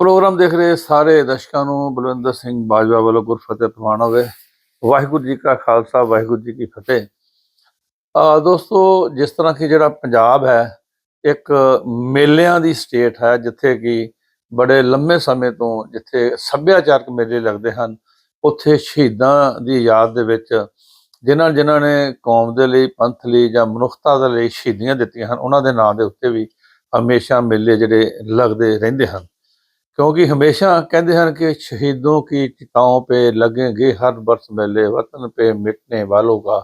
Programme ਦੇਖ ਰਹੇ ਸਾਰੇ ਦਰਸ਼ਕਾਂ ਨੂੰ, ਬਲਵਿੰਦਰ ਸਿੰਘ ਬਾਜਵਾ ਵੱਲੋਂ ਗੁਰਫਤਿਹ ਪ੍ਰਵਾਨ ਹੋਵੇ। ਵਾਹਿਗੁਰੂ ਜੀ ਕਾ ਖਾਲਸਾ, ਵਾਹਿਗੁਰੂ ਜੀ ਕੀ ਫਤਿਹ। ਆ ਦੋਸਤੋ, ਜਿਸ ਤਰ੍ਹਾਂ ਕਿ ਜਿਹੜਾ ਪੰਜਾਬ ਹੈ, ਇੱਕ ਮੇਲਿਆਂ ਦੀ ਸਟੇਟ ਹੈ, ਜਿੱਥੇ ਕਿ ਬੜੇ ਲੰਮੇ ਸਮੇਂ ਤੋਂ ਜਿੱਥੇ ਸੱਭਿਆਚਾਰਕ ਮੇਲੇ ਲੱਗਦੇ ਹਨ, ਉੱਥੇ ਸ਼ਹੀਦਾਂ ਦੀ ਯਾਦ ਦੇ ਵਿੱਚ ਜਿਨ੍ਹਾਂ ਜਿਨ੍ਹਾਂ ਨੇ ਕੌਮ ਦੇ ਲਈ, ਪੰਥ ਲਈ ਜਾਂ ਮਨੁੱਖਤਾ ਦੇ ਲਈ ਸ਼ਹੀਦੀਆਂ ਦਿੱਤੀਆਂ ਹਨ, ਉਹਨਾਂ ਦੇ ਨਾਂ ਦੇ ਉੱਤੇ ਵੀ ਹਮੇਸ਼ਾ ਮੇਲੇ ਜਿਹੜੇ ਲੱਗਦੇ ਰਹਿੰਦੇ ਹਨ। क्योंकि हमेशा कहते हैं कि शहीदों की चिताओं पे लगेंगे हर वर्ष मेले वतन पे मिटने वालों का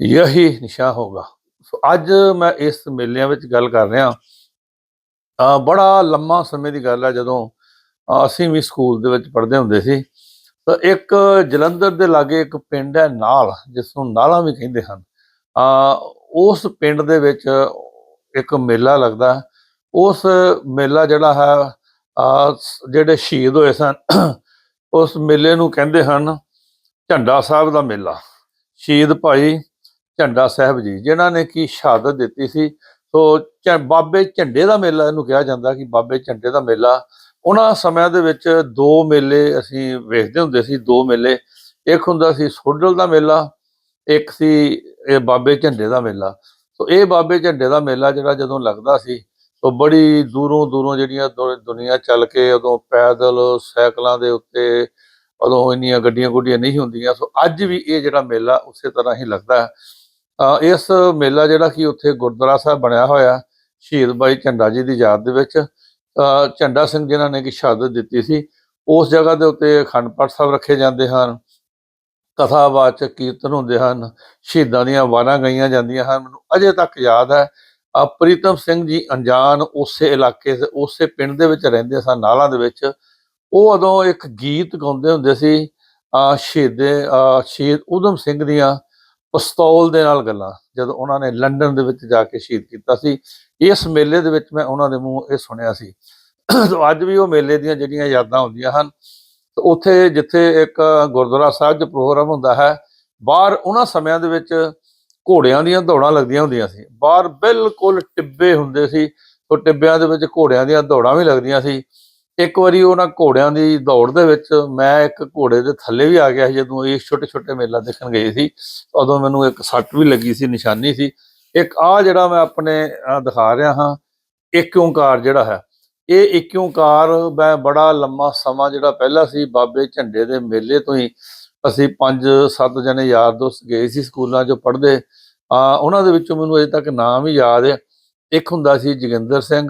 यही ਨਿਸ਼ਾਨ ਹੋਗਾ ਸੋ ਅੱਜ ਮੈਂ ਇਸ ਮੇਲਿਆਂ ਵਿੱਚ ਗੱਲ ਕਰ ਰਿਹਾ ਆ ਬੜਾ ਲੰਮਾ ਸਮੇਂ ਦੀ ਗੱਲ ਹੈ ਜਦੋਂ ਅਹ ਅਸੀਂ ਵੀ ਸਕੂਲ ਦੇ ਵਿੱਚ ਪੜ੍ਹਦੇ ਹੁੰਦੇ ਸੀ ਤਾਂ ਇੱਕ ਜਲੰਧਰ ਦੇ ਲਾਗੇ ਇੱਕ ਪਿੰਡ ਹੈ ਨਾਲ ਜਿਸ ਨੂੰ ਨਾਲਾ ਵੀ ਕਹਿੰਦੇ ਹਨ ਆ ਉਸ ਪਿੰਡ ਦੇ ਵਿੱਚ ਇੱਕ ਮੇਲਾ ਲੱਗਦਾ ਹੈ। ਉਸ ਮੇਲਾ ਜਿਹੜਾ ਹੈ ਆ ਜਿਹੜੇ ਸ਼ਹੀਦ ਹੋਏ ਸਨ, ਉਸ ਮੇਲੇ ਨੂੰ ਕਹਿੰਦੇ ਹਨ ਝੰਡਾ ਸਾਹਿਬ ਦਾ ਮੇਲਾ। ਸ਼ਹੀਦ ਭਾਈ ਝੰਡਾ ਸਾਹਿਬ ਜੀ, ਜਿਨ੍ਹਾਂ ਨੇ ਕੀ ਸ਼ਹਾਦਤ ਦਿੱਤੀ ਸੀ, ਸੋ ਝ- ਬਾਬੇ ਝੰਡੇ ਦਾ ਮੇਲਾ ਇਹਨੂੰ ਕਿਹਾ ਜਾਂਦਾ ਕਿ ਬਾਬੇ ਝੰਡੇ ਦਾ ਮੇਲਾ। ਉਹਨਾਂ ਸਮਿਆਂ ਦੇ ਵਿੱਚ ਦੋ ਮੇਲੇ ਅਸੀਂ ਵੇਖਦੇ ਹੁੰਦੇ ਸੀ, ਦੋ ਮੇਲੇ। ਇੱਕ ਹੁੰਦਾ ਸੀ ਸੋਡਲ ਦਾ ਮੇਲਾ, ਇੱਕ ਸੀ ਇਹ ਬਾਬੇ ਝੰਡੇ ਦਾ ਮੇਲਾ। ਸੋ ਇਹ ਬਾਬੇ ਝੰਡੇ ਦਾ ਮੇਲਾ ਜਿਹੜਾ ਜਦੋਂ ਲੱਗਦਾ ਸੀ ਉਹ ਬੜੀ ਦੂਰੋਂ ਦੂਰੋਂ ਜਿਹੜੀਆਂ ਦੁ- ਦੁਨੀਆ ਚੱਲ ਕੇ ਉਦੋਂ ਪੈਦਲ ਸਾਈਕਲਾਂ ਦੇ ਉੱਤੇ ਉਦੋਂ ਇੰਨੀਆਂ ਗੱਡੀਆਂ ਗੁੱਡੀਆਂ ਨਹੀਂ ਹੁੰਦੀਆਂ। ਸੋ ਅੱਜ ਵੀ ਇਹ ਜਿਹੜਾ ਮੇਲਾ ਉਸੇ ਤਰ੍ਹਾਂ ਹੀ ਲੱਗਦਾ ਹੈ। ਇਸ ਮੇਲਾ ਜਿਹੜਾ ਕਿ ਉੱਥੇ ਗੁਰਦੁਆਰਾ ਸਾਹਿਬ ਬਣਿਆ ਹੋਇਆ ਸ਼ਹੀਦ ਬਾਈ ਝੰਡਾ ਜੀ ਦੀ ਯਾਦ ਦੇ ਵਿੱਚ, ਅਹ ਝੰਡਾ ਸਿੰਘ ਜਿਨ੍ਹਾਂ ਨੇ ਕਿ ਸ਼ਹਾਦਤ ਦਿੱਤੀ ਸੀ, ਉਸ ਜਗ੍ਹਾ ਦੇ ਉੱਤੇ ਅਖੰਡ ਪਾਠ ਸਾਹਿਬ ਰੱਖੇ ਜਾਂਦੇ ਹਨ ਕਥਾਵਾਚਕ ਕੀਰਤਨ ਹੁੰਦੇ ਹਨ, ਸ਼ਹੀਦਾਂ ਦੀਆਂ ਵਾਰਾਂ ਗਾਈਆਂ ਜਾਂਦੀਆਂ ਹਨ। ਮੈਨੂੰ ਅਜੇ ਤੱਕ ਯਾਦ ਹੈ ਪ੍ਰੀਤਮ ਸਿੰਘ ਜੀ ਅਣਜਾਣ ਉਸੇ ਇਲਾਕੇ ਦੇ, ਉਸੇ ਪਿੰਡ ਦੇ ਵਿੱਚ ਰਹਿੰਦੇ ਸਨ, ਨਾਲਾਂ ਦੇ ਵਿੱਚ। ਉਹ ਉਦੋਂ ਇੱਕ ਗੀਤ ਗਾਉਂਦੇ ਹੁੰਦੇ ਸੀ ਆ ਸ਼ਹੀਦੇ ਸ਼ਹੀਦ ਉਦਮ ਸਿੰਘ ਦੀਆਂ ਪਿਸਤੌਲ ਦੇ ਨਾਲ ਗੱਲਾਂ, ਜਦੋਂ ਉਹਨਾਂ ਨੇ ਲੰਡਨ ਦੇ ਵਿੱਚ ਜਾ ਕੇ ਸ਼ਹੀਦ ਕੀਤਾ ਸੀ। ਇਸ ਮੇਲੇ ਦੇ ਵਿੱਚ ਮੈਂ ਉਹਨਾਂ ਦੇ ਮੂੰਹ ਇਹ ਸੁਣਿਆ ਸੀ। ਸੋ ਅੱਜ ਵੀ ਉਹ ਮੇਲੇ ਦੀਆਂ ਜਿਹੜੀਆਂ ਯਾਦਾਂ ਹੁੰਦੀਆਂ ਹਨ ਉੱਥੇ ਜਿੱਥੇ ਇੱਕ ਗੁਰਦੁਆਰਾ ਸਾਹਿਬ 'ਚ ਪ੍ਰੋਗਰਾਮ ਹੁੰਦਾ ਹੈ, ਬਾਹਰ ਉਹਨਾਂ ਸਮਿਆਂ ਦੇ ਵਿੱਚ ਘੋੜਿਆਂ ਦੀਆਂ ਦੌੜਾਂ ਲੱਗਦੀਆਂ ਹੁੰਦੀਆਂ ਸੀ। ਬਾਹਰ ਬਿਲਕੁਲ ਟਿੱਬੇ ਹੁੰਦੇ ਸੀ। ਉਹ ਟਿੱਬਿਆਂ ਦੇ ਵਿੱਚ ਘੋੜਿਆਂ ਦੀਆਂ ਦੌੜਾਂ ਵੀ ਲੱਗਦੀਆਂ ਸੀ। ਇੱਕ ਵਾਰੀ ਉਹਨਾਂ ਘੋੜਿਆਂ ਦੀ ਦੌੜ ਦੇ ਵਿੱਚ ਮੈਂ ਇੱਕ ਘੋੜੇ ਦੇ ਥੱਲੇ ਵੀ ਆ ਗਿਆ ਸੀ, ਜਦੋਂ ਇਹ ਛੋਟੇ ਛੋਟੇ ਮੇਲਾ ਦੇਖਣ ਗਏ ਸੀ, ਉਦੋਂ ਮੈਨੂੰ ਇੱਕ ਸੱਟ ਵੀ ਲੱਗੀ ਸੀ, ਨਿਸ਼ਾਨੀ ਸੀ। ਇੱਕ ਆ ਜਿਹੜਾ ਮੈਂ ਆਪਣੇ ਦਿਖਾ ਰਿਹਾ ਹਾਂ, ਇੱਕ ਓੰਕਾਰ ਜਿਹੜਾ ਹੈ। ਇਹ ਇੱਕ ਓੰਕਾਰ ਮੈਂ ਬੜਾ ਲੰਮਾ ਸਮਾਂ ਜਿਹੜਾ ਪਹਿਲਾਂ ਸੀ, ਬਾਬੇ ਝੰਡੇ ਦੇ ਮੇਲੇ ਤੋਂ ਹੀ ਅਸੀਂ ਪੰਜ ਸੱਤ ਜਣੇ ਯਾਰ ਦੋਸਤ ਗਏ ਸੀ ਸਕੂਲਾਂ 'ਚ ਪੜ੍ਹਦੇ। ਆ ਉਹਨਾਂ ਦੇ ਵਿੱਚੋਂ ਮੈਨੂੰ ਅਜੇ ਤੱਕ ਨਾਮ ਹੀ ਯਾਦ ਹੈ। ਇੱਕ ਹੁੰਦਾ ਸੀ ਜੋਗਿੰਦਰ ਸਿੰਘ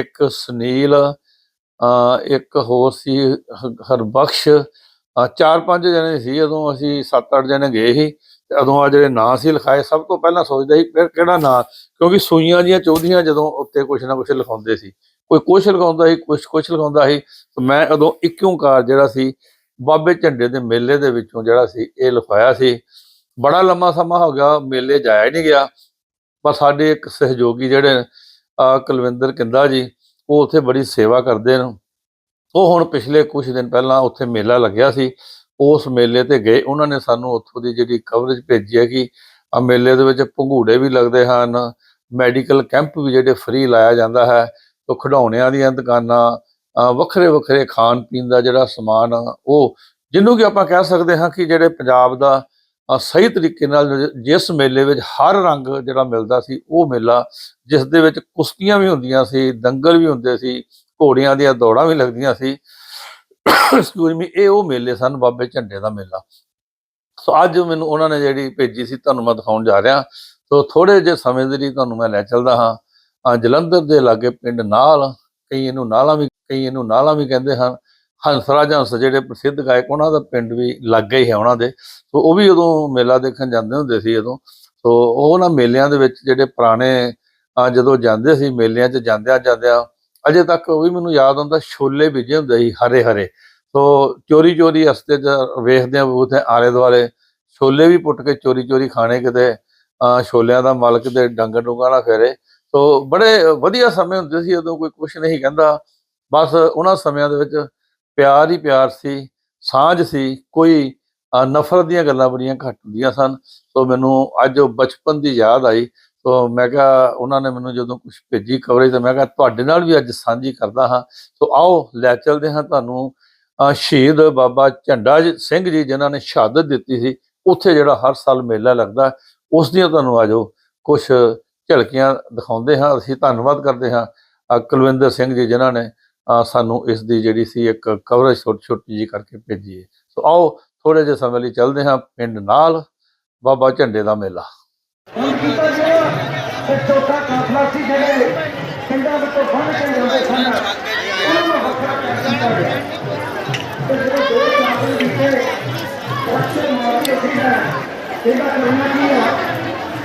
ਇੱਕ ਸੁਨੀਲ ਇੱਕ ਹੋਰ ਸੀ ਹਰਬਖਸ਼। ਚਾਰ ਪੰਜ ਜਣੇ ਸੀ ਜਦੋਂ ਅਸੀਂ ਸੱਤ ਅੱਠ ਜਣੇ ਗਏ ਸੀ। ਤੇ ਉਦੋਂ ਆ ਜਿਹੜੇ ਨਾਂ ਸੀ ਲਿਖਾਏ, ਸਭ ਤੋਂ ਪਹਿਲਾਂ ਸੋਚਦਾ ਸੀ ਫਿਰ ਕਿਹੜਾ ਨਾਂ? ਕਿਉਂਕਿ ਸੂਈਆਂ ਦੀਆਂ ਚੌਧੀਆਂ ਜਦੋਂ ਉੱਤੇ ਕੁਛ ਨਾ ਕੁਛ ਲਿਖਾਉਂਦੇ ਸੀ। ਕੋਈ ਕੁਛ ਲਿਖਾਉਂਦਾ ਸੀ, ਕੁਛ ਕੁਛ ਲਿਖਾਉਂਦਾ ਸੀ। ਤੇ ਮੈਂ ਉਦੋਂ ਇੱਕ ਕਾਰ ਜਿਹੜਾ ਸੀ ਬਾਬੇ ਝੰਡੇ ਦੇ ਮੇਲੇ ਦੇ ਵਿੱਚੋਂ ਜਿਹੜਾ ਸੀ, ਇਹ ਲਿਖਾਇਆ ਸੀ। ਬੜਾ ਲੰਮਾ ਸਮਾਂ ਹੋ ਗਿਆ, ਮੇਲੇ ਜਾਇਆ ਨਹੀਂ ਗਿਆ। ਪਰ ਸਾਡੇ ਇੱਕ ਸਹਿਯੋਗੀ ਜਿਹੜੇ ਕੁਲਵਿੰਦਰ ਕਿੰਦਾ ਜੀ, ਉਹ ਉੱਥੇ ਬੜੀ ਸੇਵਾ ਕਰਦੇ ਨੇ। ਉਹ ਹੁਣ ਪਿਛਲੇ ਕੁਝ ਦਿਨ ਪਹਿਲਾਂ ਉੱਥੇ ਮੇਲਾ ਲੱਗਿਆ ਸੀ। ਉਸ ਮੇਲੇ ਤੇ ਗਏ। ਉਹਨਾਂ ਨੇ ਸਾਨੂੰ ਉੱਥੋਂ ਦੀ ਜਿਹੜੀ ਕਵਰੇਜ ਭੇਜੀ ਹੈ ਕਿ ਆ ਮੇਲੇ ਦੇ ਵਿੱਚ ਭੰਗੂੜੇ ਵੀ ਲੱਗਦੇ ਹਨ, ਮੈਡੀਕਲ ਕੈਂਪ ਵੀ ਜਿਹੜੇ ਫ੍ਰੀ ਲਾਇਆ ਜਾਂਦਾ ਹੈ। ਤੋਂ ਖਿਡੌਣਿਆਂ ਦੀਆਂ ਦੁਕਾਨਾਂ ਵੱਖਰੇ ਵੱਖਰੇ ਖਾਣ ਪੀਣ ਦਾ ਜਿਹੜਾ ਸਮਾਨ ਆ, ਉਹ ਜਿਹਨੂੰ ਕਿ ਆਪਾਂ ਕਹਿ ਸਕਦੇ ਹਾਂ ਕਿ ਜਿਹੜੇ ਪੰਜਾਬ ਦਾ ਸਹੀ ਤਰੀਕੇ ਨਾਲ ਜਿਸ ਮੇਲੇ ਵਿੱਚ ਹਰ ਰੰਗ ਜਿਹੜਾ ਮਿਲਦਾ ਸੀ ਉਹ ਮੇਲਾ ਜਿਸ ਦੇ ਵਿੱਚ ਕੁਸ਼ਤੀਆਂ ਵੀ ਹੁੰਦੀਆਂ ਸੀ ਦੰਗਲ ਵੀ ਹੁੰਦੇ ਸੀ ਘੋੜਿਆਂ ਦੀਆਂ ਦੌੜਾਂ ਵੀ ਲੱਗਦੀਆਂ ਸੀ। ਐਕਸਕਿਊਜ਼ ਮੀ ਇਹ ਉਹ ਮੇਲੇ ਸਨ ਬਾਬੇ ਝੰਡੇ ਦਾ ਮੇਲਾ। ਸੋ ਅੱਜ ਮੈਨੂੰ ਉਹਨਾਂ ਨੇ ਜਿਹੜੀ ਭੇਜੀ ਸੀ ਤੁਹਾਨੂੰ ਮੈਂ ਦਿਖਾਉਣ ਜਾ ਰਿਹਾ। ਸੋ ਥੋੜੇ ਜਿਹੇ ਸਮੇਂ ਦੇ ਲਈ ਤੁਹਾਨੂੰ ਮੈਂ ਲੈ ਚੱਲਦਾ ਹਾਂ। ਜਲੰਧਰ ਦੇ ਲਾਗੇ ਪਿੰਡ ਨਾਲ ਕਈ ਇਹਨੂੰ ਨਾਲਾ ਵੀ, ਕਈ ਇਹਨੂੰ ਨਾਲਾ ਵੀ ਕਹਿੰਦੇ ਹਨ। ਹੰਸਰਾਜ ਹੰਸ ਜਿਹੜੇ ਪ੍ਰਸਿੱਧ ਗਾਇਕ, ਉਹਨਾਂ ਦਾ ਪਿੰਡ ਵੀ ਲਾਗੇ ਹੀ ਹੈ ਉਹਨਾਂ ਦੇ। ਸੋ ਉਹ ਵੀ ਉਦੋਂ ਮੇਲਾ ਦੇਖਣ ਜਾਂਦੇ ਹੁੰਦੇ ਸੀ ਉਦੋਂ। ਸੋ ਉਹ ਨਾ ਮੇਲਿਆਂ ਦੇ ਵਿੱਚ ਜਿਹੜੇ ਪੁਰਾਣੇ ਜਦੋਂ ਜਾਂਦੇ ਸੀ ਮੇਲਿਆਂ 'ਚ ਜਾਂਦਿਆਂ ਜਾਂਦਿਆਂ, ਅਜੇ ਤੱਕ ਉਹ ਵੀ ਮੈਨੂੰ ਯਾਦ ਆਉਂਦਾ, ਛੋਲੇ ਬੀਜੇ ਹੁੰਦੇ ਸੀ ਹਰੇ ਹਰੇ। ਸੋ ਚੋਰੀ ਚੋਰੀ ਰਸਤੇ 'ਚ ਵੇਖਦੇ ਆ ਉਥੇ ਆਲੇ ਦੁਆਲੇ ਛੋਲੇ ਵੀ ਪੁੱਟ ਕੇ ਚੋਰੀ ਚੋਰੀ ਖਾਣੇ ਕਿਤੇ, ਅਹ ਛੋਲਿਆਂ ਦਾ ਮਾਲਕ ਦੇ ਡੰਗਰ ਡੁੰਗਾ ਨਾ ਫੇਰੇ। ਸੋ ਬੜੇ ਵਧੀਆ ਸਮੇਂ ਹੁੰਦੇ ਸੀ, ਉਦੋਂ ਕੋਈ ਕੁਝ ਨਹੀਂ ਕਹਿੰਦਾ। ਬਸ ਉਹਨਾਂ ਸਮਿਆਂ ਦੇ ਵਿੱਚ ਪਿਆਰ ਹੀ ਪਿਆਰ ਸੀ, ਸਾਂਝ ਸੀ, ਕੋਈ ਨਫ਼ਰਤ ਦੀਆਂ ਗੱਲਾਂ ਬੜੀਆਂ ਘੱਟ ਹੁੰਦੀਆਂ ਸਨ। ਸੋ ਮੈਨੂੰ ਅੱਜ ਉਹ ਬਚਪਨ ਦੀ ਯਾਦ ਆਈ। ਸੋ ਮੈਂ ਕਿਹਾ, ਉਹਨਾਂ ਨੇ ਮੈਨੂੰ ਜਦੋਂ ਕੁਝ ਭੇਜੀ ਕਵਰੇਜ ਤਾਂ ਮੈਂ ਕਿਹਾ, ਤੁਹਾਡੇ ਨਾਲ ਵੀ ਅੱਜ ਸਾਂਝੀ ਕਰਦਾ ਹਾਂ। ਸੋ ਆਓ, ਲੈ ਚੱਲਦੇ ਹਾਂ ਤੁਹਾਨੂੰ ਸ਼ਹੀਦ ਬਾਬਾ ਝੰਡਾ ਸਿੰਘ ਜੀ, ਜਿਨ੍ਹਾਂ ਨੇ ਸ਼ਹਾਦਤ ਦਿੱਤੀ ਸੀ, ਉੱਥੇ ਜਿਹੜਾ ਹਰ ਸਾਲ ਮੇਲਾ ਲੱਗਦਾ, ਉਸ ਦੀਆਂ ਤੁਹਾਨੂੰ ਆਜੋ ਕੁਝ ਝਲਕੀਆਂ ਦਿਖਾਉਂਦੇ ਹਾਂ, ਅਸੀਂ ਧੰਨਵਾਦ ਕਰਦੇ ਹਾਂ ਕੁਲਵਿੰਦਰ ਸਿੰਘ ਜੀ ਜਿਨ੍ਹਾਂ ਨੇ ਸਾਨੂੰ ਇਸ ਦੀ ਜਿਹੜੀ ਸੀ ਇੱਕ ਕਵਰੇਜ ਛੋਟੀ ਛੋਟੀ ਜੀ ਕਰਕੇ ਭੇਜੀ ਹੈ। ਸੋ ਆਓ ਥੋੜੇ ਜਿਹੇ ਸਮੇਂ ਲਈ ਚੱਲਦੇ ਹਾਂ, ਪਿੰਡ ਨਾਲ ਬਾਬਾ ਝੰਡੇ ਦਾ ਮੇਲਾ। ਹੁਣ ਕੀਤਾ ਗਿਆ ਤੇ ਚੌਥਾ ਕਾਫਲਾ ਸੀ ਜਿਹੜੇ ਪਿੰਡਾਂ ਵਿੱਚੋਂ ਬੰਨ ਕੇ ਜਾਂਦੇ ਸਨ ਉਹਨਾਂ ਨੂੰ ਵੱਖਰਾ ਕਰ ਦਿੱਤਾ ਗਿਆ ਤੇ ਜਿਹੜੇ ਦੋ ਕਾਫਲੇ ਦਿੱਤੇ ਰੱਖੇ ਮਾਰ ਕੇ ਸੀ ਇਹਦਾ ਕਰਨਾ ਕੀ ਹੈ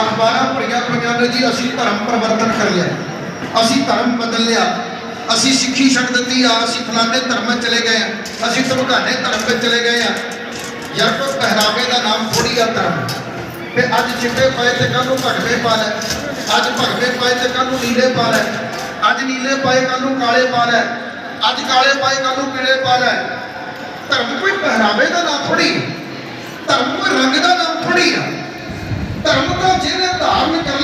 ਅਖਬਾਰਾਂ ਭਰੀਆਂ ਪਈਆਂ ਨੇ ਜੀ, ਅਸੀਂ ਧਰਮ ਪਰਿਵਰਤਨ ਕਰ ਲਿਆ ਅਸੀਂ ਧਰਮ ਬਦਲ ਲਿਆ। ਅਸੀਂ ਸਿੱਖੀ ਛੱਡ ਦਿੱਤੀ ਆ, ਅਸੀਂ ਫਲਾਣੇ ਧਰਮ ਵਿੱਚ ਚਲੇ ਗਏ ਆ। ਅਸੀਂ ਧਮਕਾਨੇ ਧਰਮ ਵਿੱਚ ਚਲੇ ਗਏ ਆ। ਯਾਰ, ਕੋਈ ਪਹਿਰਾਵੇ ਦਾ ਨਾਮ ਥੋੜੀ ਆ ਧਰਮ। ਤੇ ਅੱਜ ਚਿੱਟੇ ਪਾਏ ਤੇ ਕੱਲ ਨੂੰ ਭਗਵੇ ਪਾ ਲੈ ਅੱਜ ਭਗਵੇ ਪਾਏ ਤੇ ਕੱਲ ਨੂੰ ਨੀਲੇ ਪਾ ਲੈ ਅੱਜ ਨੀਲੇ ਪਾਏ ਕੱਲ ਨੂੰ ਕਾਲੇ ਪਾ ਲੈ ਅੱਜ ਕਾਲੇ ਪਾਏ ਕੱਲ ਨੂੰ ਪੀਲੇ ਪਾ ਲੈ ਧਰਮ ਕੋਈ ਪਹਿਰਾਵੇ ਦਾ ਨਾਮ ਥੋੜੀ ਧਰਮ ਕੋਈ ਰੰਗ ਦਾ ਨਾਮ ਥੋੜੀ ਆ। ਧਰਮ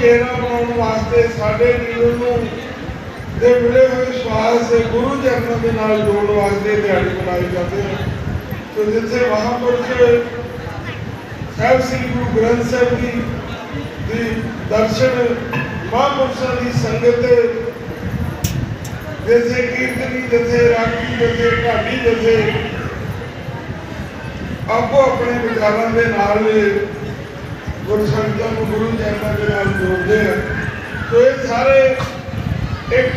ਜੀਵਨ ਬਣਾਉਣ ਵਾਸਤੇ ਸਾਡੇ ਜੀਵਨ ਨੂੰ ਦੇ ਮਿਲੇ ਹੋਏ ਵਿਸ਼ਵਾਸ ਦੇ ਗੁਰੂ ਚਰਨਾਂ ਦੇ ਨਾਲ ਜੋੜਨ ਵਾਸਤੇ ਦਿਹਾੜੀ ਬਣਾਈ ਜਾਂਦੇ ਹਨ ਤੇ ਜਿੱਥੇ ਮਹਾਂਪੁਰਖ ਸਾਹਿਬ ਸ੍ਰੀ ਗੁਰੂ ਗ੍ਰੰਥ ਸਾਹਿਬ ਜੀ ਦੀ ਦਰਸ਼ਨ ਮਹਾਂਪੁਰਸ਼ਾਂ ਦੀ ਸੰਗਤ ਜਿੱਥੇ ਕੀਰਤਨੀ, ਜਿੱਥੇ ਰਾਗੀ ਜਿੱਥੇ ਢਾਡੀ, ਜਿੱਥੇ ਆਪੋ ਆਪਣੇ ਵਿਚਾਰਾਂ ਦੇ ਨਾਲ ਗੁਰੂ ਸੰਗਤਾਂ ਨੂੰ ਗੁਰੂ ਚਰਨਾਂ ਦੇ ਨਾਲ ਜੋੜਦੇ ਆ। ਸੋ ਇਹ ਸਾਰੇ ਇੱਕ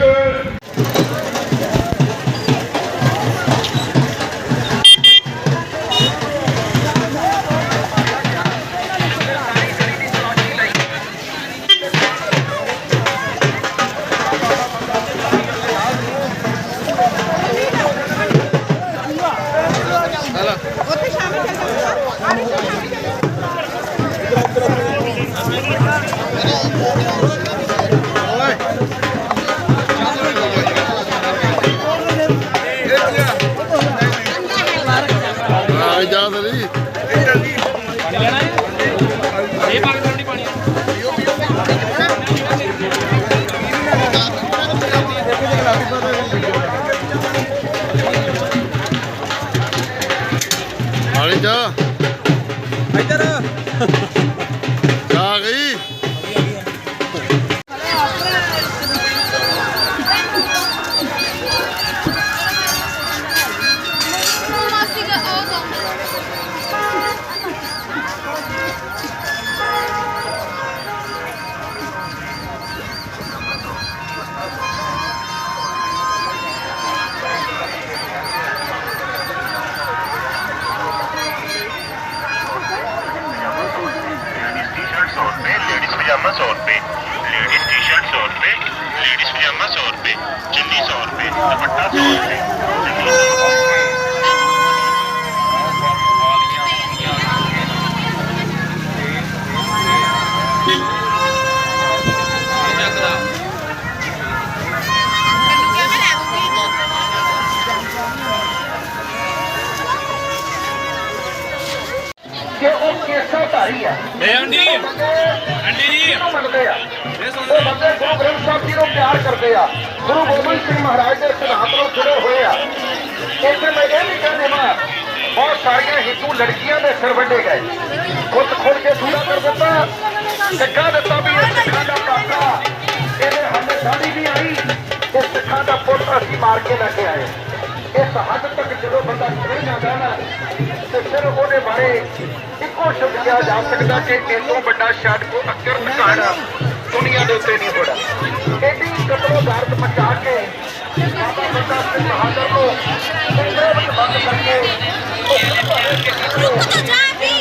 पजामा सौ रुपए लेडीज टी शर्ट सौ रुपए लेडीज पजामा सौ रुपए चुन्नी सौ रुपए दुपट्टा सौ रुपए चुन्नी सौ रुपए ਭੰਡਾਰੀ ਆ ਆਂਟੀ ਆਂਟੀ ਜੀ ਕਿਹਨੂੰ ਮੰਨਦੇ ਆ ਉਹ ਬੰਦੇ ਗੁਰੂ ਗ੍ਰੰਥ ਸਾਹਿਬ ਜੀ ਨੂੰ ਪਿਆਰ ਕਰਦੇ ਆ। ਗੁਰੂ ਗੋਬਿੰਦ ਸਿੰਘ ਮਹਾਰਾਜ ਦੇ ਸਿਧਾਂਤ ਨੂੰ ਜੁੜੇ ਹੋਏ ਆ। ਇੱਥੇ ਮੈਂ ਇਹ ਵੀ ਕਹਿੰਦੇ ਵਾਂ ਬਹੁਤ ਸਾਰੀਆਂ ਹਿੰਦੂ ਲੜਕੀਆਂ ਦੇ ਸਿਰ ਵੱਡੇ ਗਏ। ਖੁਦ ਖੁਦ ਕੇ ਦੂਰਾ ਕਰ ਦਿੱਤਾ ਸਿੱਖਾ ਦਿੱਤਾ ਵੀ ਇਹ ਸਿੱਖਾਂ ਦਾ ਕਾਕਾ ਇਹਦੇ ਹੱਥ ਦਾੜੀ ਵੀ ਆਈ ਤੇ ਸਿੱਖਾਂ ਦਾ ਪੁੱਤ ਅਸੀਂ ਮਾਰ ਕੇ ਲੈ ਕੇ ਆਏ। ਇਸ ਹੱਦ ਤੱਕ ਜਦੋਂ ਬੰਦਾ ਚਲੇ ਜਾਂਦਾ ਨਾ ਤੇ ਫਿਰ ਉਹਦੇ ਬਾਰੇ ਸ਼ਬਦ ਕਿਹਾ ਜਾ ਸਕਦਾ ਕਿ ਇਹ ਤੋਂ ਵੱਡਾ ਸ਼ਾਇਦ ਕੋ ਅਕਰ ਟਿਕਾਣਾ ਦੁਨੀਆ ਦੇ ਉੱਤੇ ਨਹੀਂ ਹੋਣਾ। ਐਡੀ ਕਤਲੋ ਗਾਰਤ ਮਚਾ ਕੇ ਬਾਬਾ ਬੰਦਾ ਸਿੰਘ ਬਹਾਦਰ ਨੂੰ ਪਿੰਜਰੇ ਵਿੱਚ ਬੰਦ ਕਰਕੇ ਰੁਕ ਜਾ ਵੀ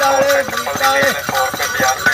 ਦਾਲੇ ਦਾਲੇ 4 ਰੁਪਏ 50